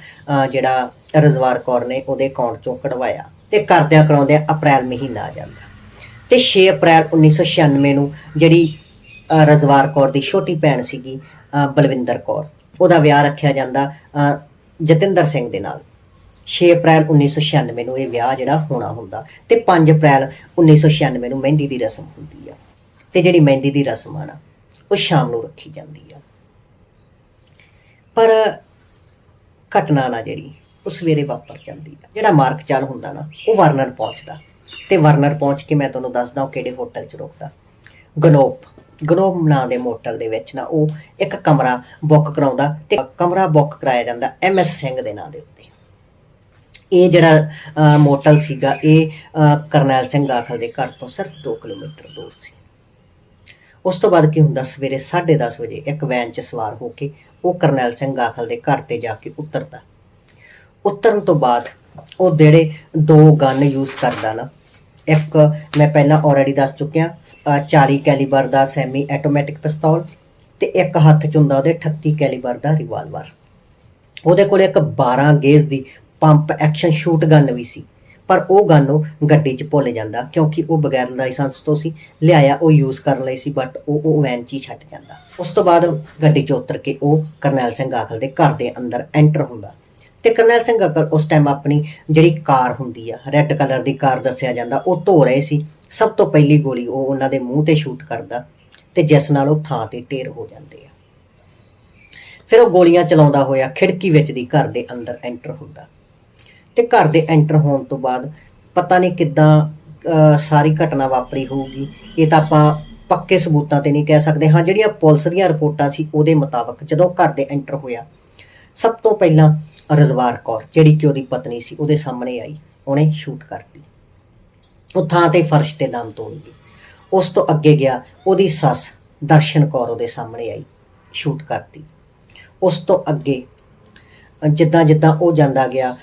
ਜਿਹੜਾ ਰਜ਼ਵਾਰ ਕੌਰ ਨੇ ਉਹਦੇ ਅਕਾਊਂਟ ਚੋਂ ਕਢਵਾਇਆ। ਤੇ ਕਰਦਿਆਂ ਕਰਾਉਂਦਿਆਂ ਅਪ੍ਰੈਲ ਮਹੀਨਾ ਆ ਜਾਂਦਾ। ਤੇ 6 ਅਪ੍ਰੈਲ 1996 ਨੂੰ ਜਿਹੜੀ ਰਜ਼ਵਾਰ ਕੌਰ ਦੀ ਛੋਟੀ ਭੈਣ ਸੀਗੀ ਬਲਵਿੰਦਰ ਕੌਰ। ਉਹਦਾ ਵਿਆਹ ਰੱਖਿਆ ਜਾਂਦਾ ਅਹ, ਜਤਿੰਦਰ ਸਿੰਘ ਦੇ ਨਾਲ। 6 ਅਪ੍ਰੈਲ 1996 ਨੂੰ ਇਹ ਵਿਆਹ ਜਿਹੜਾ ਹੋਣਾ ਹੁੰਦਾ ਤੇ 5 ਅਪ੍ਰੈਲ 1996 ਨੂੰ ਮਹਿੰਦੀ ਦੀ ਰਸਮ ਹੁੰਦੀ ਆ। ਤੇ ਜਿਹੜੀ ਮਹਿੰਦੀ ਦੀ ਰਸਮ ਆ ਨਾ ਉਹ ਸ਼ਾਮ ਨੂੰ ਰੱਖੀ ਜਾਂਦੀ ਆ। ਪਰ ਘਟਨਾ ਨਾ ਜਿਹੜੀ ਉਹ ਸਵੇਰੇ ਵਾਪਰ ਜਾਂਦੀ ਆ। ਜਿਹੜਾ ਮਾਰਕ ਚਾਲ ਹੁੰਦਾ ਨਾ ਉਹ ਵਰਨਰ ਪਹੁੰਚਦਾ। ਤੇ ਵਰਨਰ ਪਹੁੰਚ ਕੇ ਮੈਂ ਤੁਹਾਨੂੰ ਦੱਸਦਾ ਉਹ ਕਿਹੜੇ ਹੋਟਲ 'ਚ ਰੁਕਦਾ। ਗਨੋਪ। ਗਨੋਪ ਨਾਂ ਦੇ ਮੋਟਲ ਦੇ ਵਿੱਚ ਨਾ ਉਹ ਇੱਕ ਕਮਰਾ ਬੁੱਕ ਕਰਾਉਂਦਾ ਤੇ ਕਮਰਾ ਬੁੱਕ ਕਰਾਇਆ ਜਾਂਦਾ ਐਮ ਐਸ ਸਿੰਘ ਦੇ ਨਾਂ ਦੇ ਉੱਤੇ। ਇਹ ਜਿਹੜਾ ਮੋਟਲ ਸੀਗਾ, ਇਹ ਕਰਨੈਲ ਸਿੰਘ ਆਖਲ ਦੇ ਘਰ ਤੋਂ ਸਿਰਫ 2 ਕਿਲੋਮੀਟਰ ਦੂਰ ਸੀ। ਉਸ ਤੋਂ ਬਾਅਦ ਕੀ ਹੁੰਦਾ, ਸਵੇਰੇ 10:30 ਵਜੇ ਇੱਕ ਵੈਨ 'ਚ ਸਵਾਰ ਹੋ ਕੇ ਉਹ ਕਰਨੈਲ ਸਿੰਘ ਆਖਲ ਦੇ ਘਰ ਤੇ ਜਾ ਕੇ ਉਤਰਦਾ। ਉਤਰਨ ਤੋਂ ਬਾਅਦ ਉਹ ਜਿਹੜੇ ਦੋ ਗਨ ਯੂਜ਼ ਕਰਦਾ ਨਾ, ਇੱਕ ਮੈਂ ਪਹਿਲਾਂ ਆਲਰੇਡੀ ਦੱਸ ਚੁੱਕਿਆ 40 ਕੈਲੀਬਰ ਦਾ ਸੈਮੀ ਆਟੋਮੈਟਿਕ ਪਿਸਤੌਲ ਤੇ ਇੱਕ ਹੱਥ 'ਚ ਹੁੰਦਾ ਉਹਦੇ 38 ਕੈਲੀਬਰ ਦਾ ਰਿਵਾਲਵਰ ਉਹਦੇ ਕੋਲ ਇੱਕ 12 ਗੇਜ ਦੀ ਪੰਪ ਐਕਸ਼ਨ ਸ਼ੂਟ ਗਨ ਵੀ ਸੀ, ਪਰ ਉਹ ਗਨ ਉਹ ਗੱਡੀ 'ਚ ਭੁੱਲ ਜਾਂਦਾ ਕਿਉਂਕਿ ਉਹ ਬਗੈਰ ਲਾਇਸੈਂਸ ਤੋਂ ਸੀ, ਲਿਆਇਆ ਉਹ ਯੂਜ਼ ਕਰਨ ਲਈ ਸੀ ਬਟ ਉਹ ਉਹ ਵੈਨ 'ਚ ਹੀ ਛੱਡ ਜਾਂਦਾ। ਉਸ ਤੋਂ ਬਾਅਦ ਗੱਡੀ 'ਚ ਉਤਰ ਕੇ ਉਹ ਕਰਨੈਲ ਸਿੰਘ ਆਖਲ ਦੇ ਘਰ ਦੇ ਅੰਦਰ ਐਂਟਰ ਹੁੰਦਾ। ਤੇ ਕਰਨੈਲ ਸਿੰਘ ਆਖਲ ਉਸ ਟਾਈਮ ਆਪਣੀ ਜਿਹੜੀ ਕਾਰ ਹੁੰਦੀ ਆ ਰੈੱਡ ਕਲਰ ਦੀ ਕਾਰ ਦੱਸਿਆ ਜਾਂਦਾ, ਉਹ ਧੋ ਰਹੇ ਸੀ। ਸਭ ਤੋਂ ਪਹਿਲੀ ਗੋਲੀ ਉਹ ਉਹਨਾਂ ਦੇ ਮੂੰਹ ਤੇ ਸ਼ੂਟ ਕਰਦਾ ਤੇ ਜਿਸ ਨਾਲ ਉਹ ਥਾਂ ਤੇ ਢੇਰ ਹੋ ਜਾਂਦੇ ਆ। ਫਿਰ ਉਹ ਗੋਲੀਆਂ ਚਲਾਉਂਦਾ ਹੋਇਆ ਖਿੜਕੀ ਵਿੱਚ ਦੀ ਘਰ ਦੇ ਅੰਦਰ ਐਂਟਰ ਹੁੰਦਾ। ਤੇ ਘਰ ਦੇ ਐਂਟਰ ਹੋਣ ਤੋਂ ਬਾਅਦ ਪਤਾ ਨਹੀਂ ਕਿੱਦਾਂ ਸਾਰੀ ਘਟਨਾ ਵਾਪਰੀ ਹੋਊਗੀ। ਇਹ ਤਾਂ ਆਪਾਂ ਪੱਕੇ ਸਬੂਤਾਂ ਤੇ ਨਹੀਂ ਕਹਿ ਸਕਦੇ। ਹਾਂ, ਜਿਹੜੀਆਂ ਪੁਲਿਸ ਦੀਆਂ ਰਿਪੋਰਟਾਂ ਸੀ ਉਹਦੇ ਮੁਤਾਬਕ ਜਦੋਂ ਘਰ ਦੇ ਐਂਟਰ ਹੋਇਆ, ਸਭ ਤੋਂ ਪਹਿਲਾਂ ਰਜ਼ਵਾਰ ਕੌਰ, ਜਿਹੜੀ ਕਿ ਉਹਦੀ ਪਤਨੀ ਸੀ, ਉਹਦੇ ਸਾਹਮਣੇ ਆਈ, ਉਹਨੇ ਸ਼ੂਟ ਕਰਤੀ। ਉਹ ਥਾਂ ਤੇ ਫਰਸ਼ ਤੇ ਦਮ ਤੋੜ ਗਈ। ਉਸ ਤੋਂ ਅੱਗੇ ਗਿਆ, ਉਹਦੀ ਸੱਸ ਦਰਸ਼ਨ ਕੌਰ ਉਹਦੇ ਸਾਹਮਣੇ ਆਈ, ਸ਼ੂਟ ਕਰਤੀ ਉਸ ਤੋਂ ਅੱਗੇ ਜਿੱਦਾਂ ਜਿੱਦਾਂ ਉਹ ਜਾਂਦਾ ਗਿਆ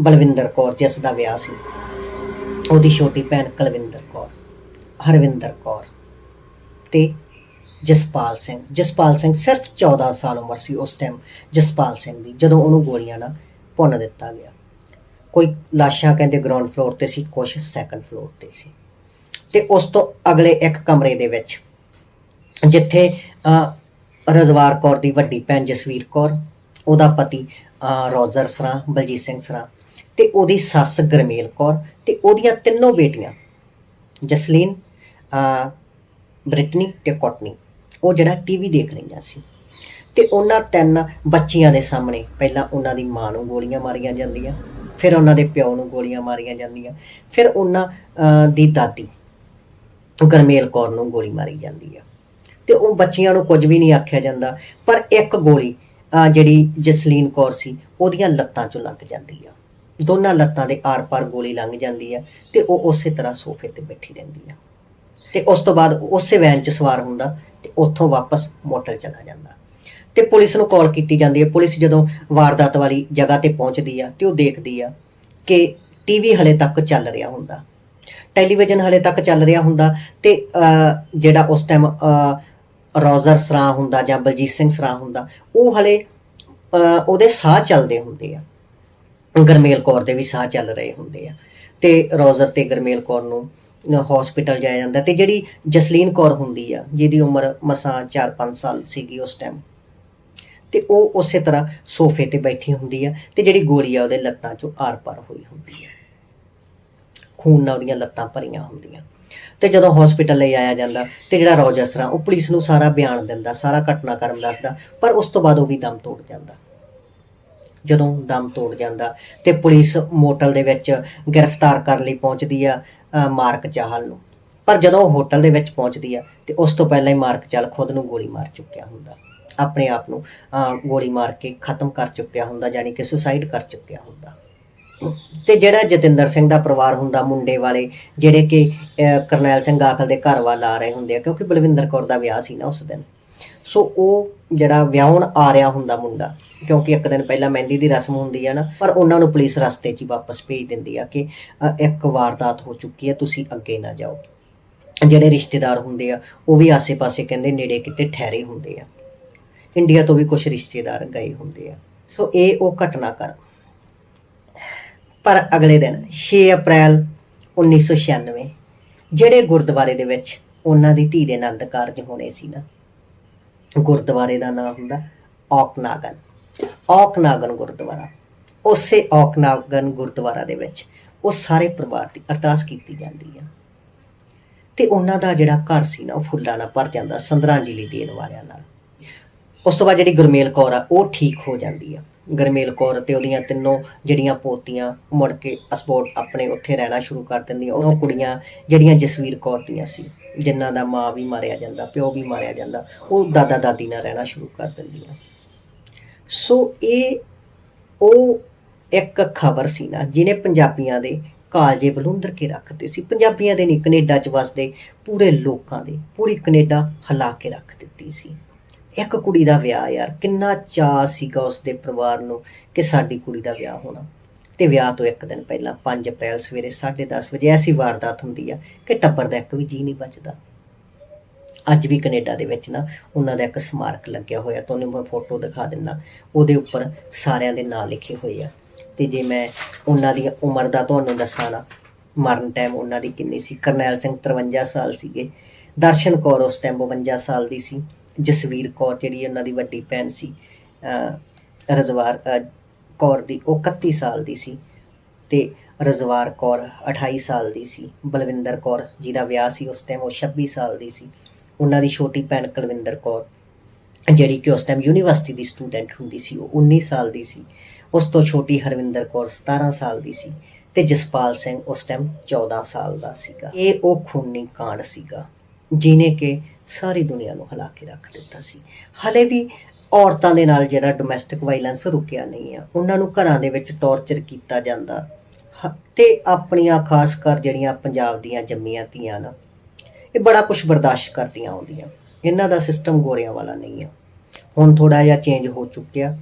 ਬਲਵਿੰਦਰ ਕੌਰ, ਜਿਸ ਦਾ ਵਿਆਹ ਸੀ, ਉਹਦੀ ਛੋਟੀ ਭੈਣ ਕੁਲਵਿੰਦਰ ਕੌਰ, ਹਰਵਿੰਦਰ ਕੌਰ ਤੇ ਜਸਪਾਲ ਸਿੰਘ। ਜਸਪਾਲ ਸਿੰਘ ਸਿਰਫ 14 ਸਾਲ ਉਮਰ ਸੀ ਉਸ ਟਾਈਮ ਜਸਪਾਲ ਸਿੰਘ ਦੀ, ਜਦੋਂ ਉਹਨੂੰ ਗੋਲੀਆਂ ਨਾਲ ਭੁੰਨ ਦਿੱਤਾ ਗਿਆ। ਕੋਈ ਲਾਸ਼ਾਂ ਕਹਿੰਦੇ ਗਰਾਊਂਡ ਫਲੋਰ ਤੇ ਸੀ ਕੁਝ ਸੈਕੰਡ ਫਲੋਰ ਤੇ ਸੀ। ਤੇ ਉਸ ਤੋਂ ਅਗਲੇ ਇੱਕ ਕਮਰੇ ਦੇ ਵਿੱਚ, ਜਿੱਥੇ ਰਜ਼ਵਾਰ ਕੌਰ ਦੀ ਵੱਡੀ ਭੈਣ ਜਸਵੀਰ ਕੌਰ, ਉਹਦਾ ਪਤੀ ਰੋਜ਼ਰ ਸਰਾ, ਬਲਜੀਤ ਸਿੰਘ ਸਰਾ, ਤੇ ਉਹਦੀ ਸੱਸ ਗਰਮੇਲ ਕੌਰ, ਤੇ ਉਹਦੀਆਂ ਤਿੰਨੋਂ ਬੇਟੀਆਂ, ਜਸਲੀਨ ਬ੍ਰਿਟਨੀ ਤੇ ਕੋਟਨੀ, ਉਹ ਜਿਹੜਾ ਟੀਵੀ ਦੇਖ ਰਹੀਆਂ ਸੀ। ਤੇ ਉਹਨਾਂ ਤਿੰਨ ਬੱਚੀਆਂ ਦੇ ਸਾਹਮਣੇ ਪਹਿਲਾਂ ਉਹਨਾਂ ਦੀ ਮਾਂ ਨੂੰ ਗੋਲੀਆਂ ਮਾਰੀਆਂ ਜਾਂਦੀਆਂ ਫਿਰ ਉਹਨਾਂ ਦੇ ਪਿਓ ਨੂੰ ਗੋਲੀਆਂ ਮਾਰੀਆਂ ਜਾਂਦੀਆਂ। ਫਿਰ ਉਹਨਾਂ ਅ, ਦੀ ਦਾਦੀ ਗਰਮੇਲ ਕੌਰ ਨੂੰ ਗੋਲੀ ਮਾਰੀ ਜਾਂਦੀ ਆ। ਤੇ ਉਹ ਬੱਚਿਆਂ ਨੂੰ ਕੁਝ ਵੀ ਨਹੀਂ ਆਖਿਆ ਜਾਂਦਾ ਪਰ ਇੱਕ ਗੋਲੀ ਅਹ ਜਿਹੜੀ ਜਸਲੀਨ ਕੌਰ ਸੀ ਉਹਦੀਆਂ ਲੱਤਾਂ 'ਚੋਂ ਲੱਗ ਜਾਂਦੀ ਆ। ਦੋਨਾਂ ਲੱਤਾਂ ਦੇ ਆਰ-ਪਾਰ ਗੋਲੀ ਲੰਘ ਜਾਂਦੀ ਆ ਤੇ ਉਹ ਉਸੇ ਤਰ੍ਹਾਂ ਸੋਫੇ ਤੇ ਬੈਠੀ ਰਹਿੰਦੀ ਆ। ਤੇ ਉਸ ਤੋਂ ਬਾਅਦ ਉਸੇ ਵੈਨ 'ਚ ਸਵਾਰ ਹੁੰਦਾ ਤੇ ਉੱਥੋਂ ਵਾਪਸ ਮੋਟਰ ਚਲਾ ਜਾਂਦਾ। ਤੇ ਪੁਲਿਸ ਨੂੰ ਕਾਲ ਕੀਤੀ ਜਾਂਦੀ ਹੈ। ਪੁਲਿਸ ਜਦੋਂ ਵਾਰਦਾਤ ਵਾਲੀ ਜਗ੍ਹਾ ਤੇ ਪਹੁੰਚਦੀ ਆ ਤੇ ਉਹ ਦੇਖਦੀ ਆ ਕਿ ਟੀਵੀ ਹਲੇ ਤੱਕ ਚੱਲ ਰਿਹਾ ਹੁੰਦਾ। ਟੈਲੀਵਿਜ਼ਨ ਹਲੇ ਤੱਕ ਚੱਲ ਰਿਹਾ ਹੁੰਦਾ ਤੇ ਜਿਹੜਾ ਉਸ ਟਾਈਮ ਰੋਜ਼ਰ ਸਰਾਂ ਹੁੰਦਾ ਜਾਂ ਬਲਜੀਤ ਸਿੰਘ ਸਰਾਂ ਹੁੰਦਾ, ਉਹ ਹਲੇ ਉਹਦੇ ਸਾਹ ਚੱਲਦੇ ਹੁੰਦੇ ਆ। ਗਰਮੇਲ ਕੌਰ ਦੇ ਵੀ ਸਾਹ ਚੱਲ ਰਹੇ ਹੁੰਦੇ ਆ। ਤੇ ਰੋਜ਼ਰ ਤੇ ਗਰਮੇਲ ਕੌਰ ਨੂੰ ਹਸਪੀਟਲ ਜਾਇਆ ਜਾਂਦਾ। ਤੇ ਜਿਹੜੀ ਜਸਲੀਨ ਕੌਰ ਹੁੰਦੀ ਆ, ਜਿਹਦੀ ਉਮਰ ਮਸਾਂ 4-5 ਸਾਲ ਸੀਗੀ ਉਸ ਟਾਈਮ ਤੇ ਉਹ ਉਸੇ ਤਰ੍ਹਾਂ ਸੋਫੇ ਤੇ ਬੈਠੀ ਹੁੰਦੀ ਆ ਤੇ ਜਿਹੜੀ ਗੋਲੀ ਆ ਉਹਦੇ ਲੱਤਾਂ 'ਚੋਂ ਆਰ-ਪਾਰ ਹੋਈ ਹੁੰਦੀ ਆ। ਖੂਨ ਨਾਲ ਉਹਦੀਆਂ ਲੱਤਾਂ ਭਰੀਆਂ ਹੁੰਦੀਆਂ। ਤੇ ਜਦੋਂ ਹਸਪੀਟਲ ਲਈ ਆਇਆ ਜਾਂਦਾ ਤੇ ਜਿਹੜਾ ਰੋਜਸਰਾ ਉਹ ਪੁਲਿਸ ਨੂੰ ਸਾਰਾ ਬਿਆਨ ਦਿੰਦਾ, ਸਾਰਾ ਘਟਨਾਕ੍ਰਮ ਦੱਸਦਾ, ਪਰ ਉਸ ਤੋਂ ਬਾਅਦ ਉਹ ਵੀ ਦਮ ਤੋੜ ਜਾਂਦਾ। ਜਦੋਂ ਦਮ ਤੋੜ ਜਾਂਦਾ ਤੇ ਪੁਲਿਸ ਮੋਟਲ ਦੇ ਵਿੱਚ ਗ੍ਰਿਫਤਾਰ ਕਰਨ ਲਈ ਪਹੁੰਚਦੀ ਆ ਮਾਰਕ ਚਾਹਲ ਨੂੰ। ਪਰ ਜਦੋਂ ਉਹ ਹੋਟਲ ਦੇ ਵਿੱਚ ਪਹੁੰਚਦੀ ਆ ਤੇ ਉਸ ਤੋਂ ਪਹਿਲਾਂ ਹੀ ਮਾਰਕ ਚਾਹਲ ਖੁਦ ਨੂੰ ਗੋਲੀ ਮਾਰ ਚੁੱਕਿਆ ਹੁੰਦਾ। ਆਪਣੇ ਆਪ ਨੂੰ ਗੋਲੀ ਮਾਰ ਕੇ ਖਤਮ ਕਰ ਚੁੱਕਿਆ ਹੁੰਦਾ ਯਾਨੀ ਕਿ ਸੁਸਾਈਡ ਕਰ ਚੁੱਕਿਆ ਹੁੰਦਾ। ਤੇ ਜਿਹੜਾ ਜਤਿੰਦਰ ਸਿੰਘ ਦਾ ਪਰਿਵਾਰ ਹੁੰਦਾ, ਮੁੰਡੇ ਵਾਲੇ, ਜਿਹੜੇ ਕਿ ਕਰਨੈਲ ਸਿੰਘ ਆਖਲ ਦੇ ਘਰ ਵੱਲ ਆ ਰਹੇ ਹੁੰਦੇ ਆ, ਕਿਉਂਕਿ ਬਲਵਿੰਦਰ ਕੌਰ ਦਾ ਵਿਆਹ ਸੀ ਨਾ ਉਸ ਦਿਨ। ਸੋ ਉਹ ਜਿਹੜਾ ਵਿਆਹਣ ਆ ਰਿਹਾ ਹੁੰਦਾ ਮੁੰਡਾ, ਕਿਉਂਕਿ ਇੱਕ ਦਿਨ ਪਹਿਲਾਂ ਮਹਿੰਦੀ ਦੀ ਰਸਮ ਹੁੰਦੀ ਆ ਨਾ, ਪਰ ਉਹਨਾਂ ਨੂੰ ਪੁਲਿਸ ਰਸਤੇ 'ਚ ਹੀ ਵਾਪਸ ਭੇਜ ਦਿੰਦੀ ਆ ਕਿ ਇੱਕ ਵਾਰਦਾਤ ਹੋ ਚੁੱਕੀ ਹੈ ਤੁਸੀਂ ਅੱਗੇ ਨਾ ਜਾਓ। ਜਿਹੜੇ ਰਿਸ਼ਤੇਦਾਰ ਹੁੰਦੇ ਆ, ਉਹ ਵੀ ਆਸੇ-ਪਾਸੇ ਕਹਿੰਦੇ ਨੇੜੇ ਕਿਤੇ ਠਹਿਰੇ ਹੁੰਦੇ ਆ। ਇੰਡੀਆ ਤੋਂ ਵੀ ਕੁਝ ਰਿਸ਼ਤੇਦਾਰ ਗਏ ਹੁੰਦੇ ਆ। ਸੋ ਇਹ ਉਹ ਘਟਨਾ ਕਰ। ਪਰ ਅਗਲੇ ਦਿਨ 6 ਅਪ੍ਰੈਲ 1996 ਜਿਹੜੇ ਗੁਰਦੁਆਰੇ ਦੇ ਵਿੱਚ ਉਹਨਾਂ ਦੀ ਧੀ ਦੇ ਆਨੰਦ ਕਾਰਜ ਹੋਣੇ ਸੀ ਨਾ, ਗੁਰਦੁਆਰੇ ਦਾ ਨਾਮ ਹੁੰਦਾ ਔਕਨਾਗਨ। ਔਕਨਾਗਨ ਗੁਰਦੁਆਰਾ। ਉਸੇ ਔਕਨਾਗਨ ਗੁਰਦੁਆਰਾ ਦੇ ਵਿੱਚ ਉਹ ਸਾਰੇ ਪਰਿਵਾਰ ਦੀ ਅਰਦਾਸ ਕੀਤੀ ਜਾਂਦੀ ਆ। ਤੇ ਉਹਨਾਂ ਦਾ ਜਿਹੜਾ ਘਰ ਸੀ ਨਾ, ਉਹ ਫੁੱਲਾਂ ਨਾਲ ਭਰ ਜਾਂਦਾ, ਸੰਦਰਾਂਜਲੀ ਦੇਣ ਵਾਲਿਆਂ ਨਾਲ। ਉਸ ਤੋਂ ਬਾਅਦ ਜਿਹੜੀ ਗੁਰਮੇਲ ਕੌਰ ਆ, ਉਹ ਠੀਕ ਹੋ ਜਾਂਦੀ ਆ। ਗੁਰਮੇਲ ਕੌਰ ਤੇ ਉਹਦੀਆਂ ਤਿੰਨੋਂ ਜਿਹੜੀਆਂ ਪੋਤੀਆਂ ਮੁੜ ਕੇ ਅਸਪੋਰਟ ਆਪਣੇ ਉੱਥੇ ਰਹਿਣਾ ਸ਼ੁਰੂ ਕਰ ਦਿੰਦੀਆਂ। ਉਹ ਕੁੜੀਆਂ ਜਿਹੜੀਆਂ ਜਸਵੀਰ ਕੌਰ ਦੀਆਂ ਸੀ, ਜਿਨ੍ਹਾਂ ਦਾ ਮਾਂ ਵੀ ਮਾਰਿਆ ਜਾਂਦਾ, ਪਿਓ ਵੀ ਮਾਰਿਆ ਜਾਂਦਾ, ਉਹ ਦਾਦਾ ਦਾਦੀ ਨਾਲ ਰਹਿਣਾ ਸ਼ੁਰੂ ਕਰ ਦਿੰਦੀਆਂ। ਸੋ ਇਹ, ਉਹ ਇੱਕ ਖਬਰ ਸੀ ਨਾ, ਜਿਹਨੇ ਪੰਜਾਬੀਆਂ ਦੇ ਕਾਲਜੇ ਬਲੁੰਦਰ ਕੇ ਰੱਖਦੇ ਸੀ। ਪੰਜਾਬੀਆਂ ਦੇ ਨਹੀਂ, ਕੈਨੇਡਾ 'ਚ ਵਸਦੇ ਪੂਰੇ ਲੋਕਾਂ ਦੇ, ਪੂਰੀ ਕੈਨੇਡਾ ਹਿਲਾ ਕੇ ਰੱਖ ਦਿੱਤੀ ਸੀ। ਇੱਕ ਕੁੜੀ ਦਾ ਵਿਆਹ ਯਾਰ, ਕਿੰਨਾ ਚਾਅ ਸੀਗਾ ਉਸ ਦੇ ਪਰਿਵਾਰ ਨੂੰ ਕਿ ਸਾਡੀ ਕੁੜੀ ਦਾ ਵਿਆਹ ਹੋਣਾ। ਤੇ ਵਿਆਹ ਤੋਂ ਇੱਕ ਦਿਨ ਪਹਿਲਾਂ 5 ਅਪ੍ਰੈਲ ਸਵੇਰੇ 10:30 ਵਜੇ ਐਸੀ ਵਾਰਦਾਤ ਹੁੰਦੀ ਆ ਕਿ ਟੱਬਰ ਦਾ ਇੱਕ ਵੀ ਜੀ ਨਹੀਂ ਬਚਦਾ। ਅੱਜ ਵੀ ਕੈਨੇਡਾ ਦੇ ਵਿੱਚ ਨਾ ਉਹਨਾਂ ਦਾ ਇੱਕ ਸਮਾਰਕ ਲੱਗਿਆ ਹੋਇਆ ਤੁਹਾਨੂੰ ਮੈਂ ਫੋਟੋ ਦਿਖਾ ਦਿੰਨਾ। ਉਹਦੇ ਉੱਪਰ ਸਾਰਿਆਂ ਦੇ ਨਾਂ ਲਿਖੇ ਹੋਏ ਆ। ਤੇ ਜੇ ਮੈਂ ਉਹਨਾਂ ਦੀ ਉਮਰ ਦਾ ਤੁਹਾਨੂੰ ਦੱਸਾਂ ਨਾ, ਮਰਨ ਟਾਈਮ ਉਹਨਾਂ ਦੀ ਕਿੰਨੀ ਸੀ? ਕਰਨੈਲ ਸਿੰਘ 53 ਸਾਲ ਸੀਗੇ। ਦਰਸ਼ਨ ਕੌਰ ਉਸ ਟਾਈਮ 52 ਸਾਲ ਦੀ ਸੀ। ਜਸਵੀਰ ਕੌਰ ਜਿਹੜੀ ਉਹਨਾਂ ਦੀ ਵੱਡੀ ਭੈਣ ਸੀ ਰਜ਼ਵਾਰ ਕੌਰ ਦੀ, ਉਹ 31 ਸਾਲ ਦੀ ਸੀ ਤੇ ਰਜ਼ਵਾਰ ਕੌਰ 28 ਸਾਲ ਦੀ ਸੀ, ਬਲਵਿੰਦਰ ਕੌਰ ਜਿਹਦਾ ਵਿਆਹ ਸੀ ਉਸ ਟਾਈਮ ਉਹ 26 ਸਾਲ ਦੀ ਸੀ, ਉਹਨਾਂ ਦੀ ਛੋਟੀ ਭੈਣ ਕੁਲਵਿੰਦਰ ਕੌਰ, ਜਿਹੜੀ ਕਿ ਉਸ ਟਾਈਮ ਯੂਨੀਵਰਸਿਟੀ ਦੀ ਸਟੂਡੈਂਟ ਹੁੰਦੀ ਸੀ, ਉਹ 19 ਸਾਲ ਦੀ ਸੀ, ਉਸ ਤੋਂ ਛੋਟੀ ਹਰਵਿੰਦਰ ਕੌਰ 17 ਸਾਲ ਦੀ ਸੀ ਤੇ ਜਸਪਾਲ ਸਿੰਘ ਉਸ ਟਾਈਮ 14 ਸਾਲ ਦਾ ਸੀਗਾ। ਇਹ ਉਹ ਖੂਨੀ ਕਾਂਡ ਸੀਗਾ ਜਿਨੇ ਕਿ ਸਾਰੀ ਦੁਨੀਆ ਨੂੰ ਹਿਲਾ ਕੇ ਰੱਖ ਦਿੱਤਾ ਸੀ। ਹਲੇ ਵੀ ਔਰਤਾਂ ਦੇ ਨਾਲ ਜਿਹੜਾ ਡੋਮੈਸਟਿਕ ਵਾਇਲੈਂਸ ਰੁਕਿਆ ਨਹੀਂ ਆ, ਉਹਨਾਂ ਨੂੰ ਘਰਾਂ ਦੇ ਵਿੱਚ ਟੌਰਚਰ ਕੀਤਾ ਜਾਂਦਾ। ਤੇ ਆਪਣੀਆਂ ਖਾਸ ਕਰ ਜਿਹੜੀਆਂ ਪੰਜਾਬ ਦੀਆਂ ਜੰਮੀਆਂ ਧੀਆਂ ਨਾ, ਇਹ ਬੜਾ ਕੁਝ ਬਰਦਾਸ਼ਤ ਕਰਦੀਆਂ ਆਉਂਦੀਆਂ। ਇਹਨਾਂ ਦਾ ਸਿਸਟਮ ਗੋਰਿਆਂ ਵਾਲਾ ਨਹੀਂ ਆ। ਹੁਣ ਥੋੜਾ ਜਿਹਾ ਚੇਂਜ ਹੋ ਚੁੱਕਿਆ।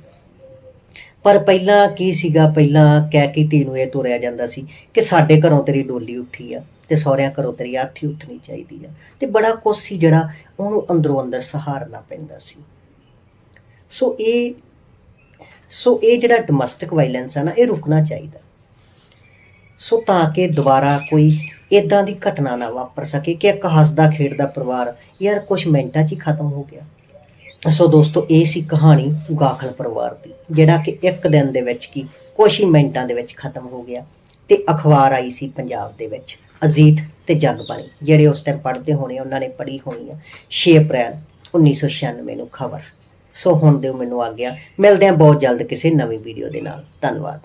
ਪਰ ਪਹਿਲਾਂ ਕੀ ਸੀਗਾ? ਪਹਿਲਾਂ ਕਹਿ ਕੇ ਧੀ ਨੂੰ ਇਹ ਤੁਰਿਆ ਜਾਂਦਾ ਸੀ ਕਿ ਸਾਡੇ ਘਰੋਂ ਤੇਰੀ ਡੋਲੀ ਉੱਠੀ ਆ। ਤੇ ਸਹੁਰਿਆਂ ਘਰੋਂ ਤੇਰੀ ਆਠੀ ਉੱਠਣੀ ਚਾਹੀਦੀ ਆ। ਤੇ ਬੜਾ ਕੁਛ ਸੀ ਜਿਹੜਾ ਉਹਨੂੰ ਅੰਦਰੋਂ ਅੰਦਰ ਸਹਾਰਨਾ ਪੈਂਦਾ ਸੀ। ਸੋ ਇਹ ਸੋ ਇਹ ਜਿਹੜਾ ਡੋਮੈਸਟਿਕ ਵਾਇਲੈਂਸ ਆ ਨਾ, ਇਹ ਰੁਕਣਾ ਚਾਹੀਦਾ। ਸੋ ਤਾਂ ਕਿ ਦੁਬਾਰਾ ਕੋਈ ਇਦਾਂ ਦੀ ਘਟਨਾ ਨਾ ਵਾਪਰ ਸਕੇ ਕਿ ਇੱਕ ਹੱਸਦਾ ਖੇਡਦਾ ਪਰਿਵਾਰ, ਯਾਰ ਕੁਝ ਮਿੰਟਾਂ 'ਚ ਹੀ ਖਤਮ ਹੋ ਗਿਆ। ਸੋ ਦੋਸਤੋ, ਇਹ ਸੀ ਕਹਾਣੀ ਗਾਖਲ ਪਰਿਵਾਰ ਦੀ, ਜਿਹੜਾ ਕਿ ਇੱਕ ਦਿਨ ਦੇ ਵਿੱਚ ਕੀ ਕੁਝ ਹੀ ਮਿੰਟਾਂ ਦੇ ਵਿੱਚ ਖਤਮ ਹੋ ਗਿਆ। ਤੇ ਅਖਬਾਰ ਆਈ ਸੀ ਪੰਜਾਬ ਦੇ ਵਿੱਚ। ਅਜੀਤ ਤੇ ਜਗਬਾਣੀ ਜਿਹੜੇ ਉਸ ਟਾਈਮ ਪੜ੍ਹਦੇ ਹੋਣੇ, ਉਹਨਾਂ ਨੇ ਪੜ੍ਹੀ ਹੋਣੀ ਆ। 6 ਅਪ੍ਰੈਲ 1996 ਨੂੰ ਖਬਰ। ਸੋ ਹੁਣ ਦਿਓ ਮੈਨੂੰ ਆ ਗਿਆ ਮਿਲਦੇ ਹਾਂ ਬਹੁਤ ਜਲਦ ਕਿਸੇ ਨਵੀਂ ਵੀਡੀਓ ਦੇ ਨਾਲ। ਧੰਨਵਾਦ।